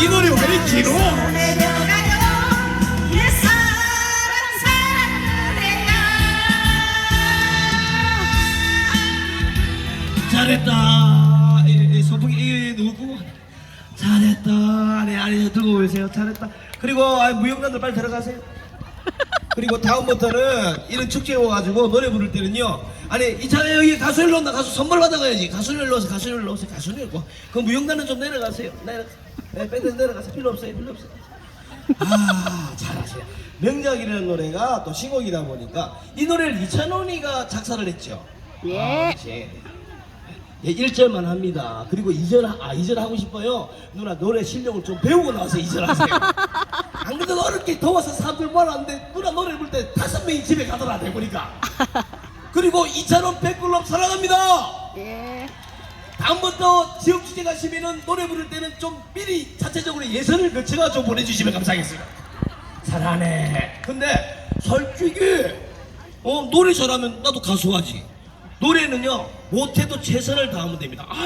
이 노래 왜 길어? 잘했다. 소풍이 이 누구? 잘했다. 네 안에 들고 계세요. 잘했다. 그리고 아, 무용단들 빨리 들어가세요. 그리고 다음부터는 이런 축제에 와가지고 노래 부를 때는요. 아니 이차에 여기 가수를 넣나 가수 선물 받아가야지. 가수를 넣어서 가수를 넣어서 가수를 넣고. 그 무용단은 좀 내려가세요. 내려. 네, 밴드 내려가세요. 필요 없어요. 필요 없어요. 아 잘하세요. 명작이라는 노래가 또 신곡이다 보니까 이 노래를 이찬원이가 작사를 했죠. 예. 아, 그렇지. 예, 1절만 합니다. 그리고 2절, 아, 2절 하고 싶어요. 누나 노래 실력을 좀 배우고 나와서 2절 하세요. 안 그래도 어렵게 더워서 사람들 뭐하는데 누나 노래 부를 때 다섯 명이 집에 가더라, 대보니까. 그리고 2차원 백글럽 사랑합니다. 예. 다음부터 지역 주제 가시면은 노래 부를 때는 좀 미리 자체적으로 예선을 거쳐가 좀 보내주시면 감사하겠습니다. 잘하네. 근데 솔직히 어 노래 잘하면 나도 가수하지. 노래는요 못해도 최선을 다하면 됩니다. 아,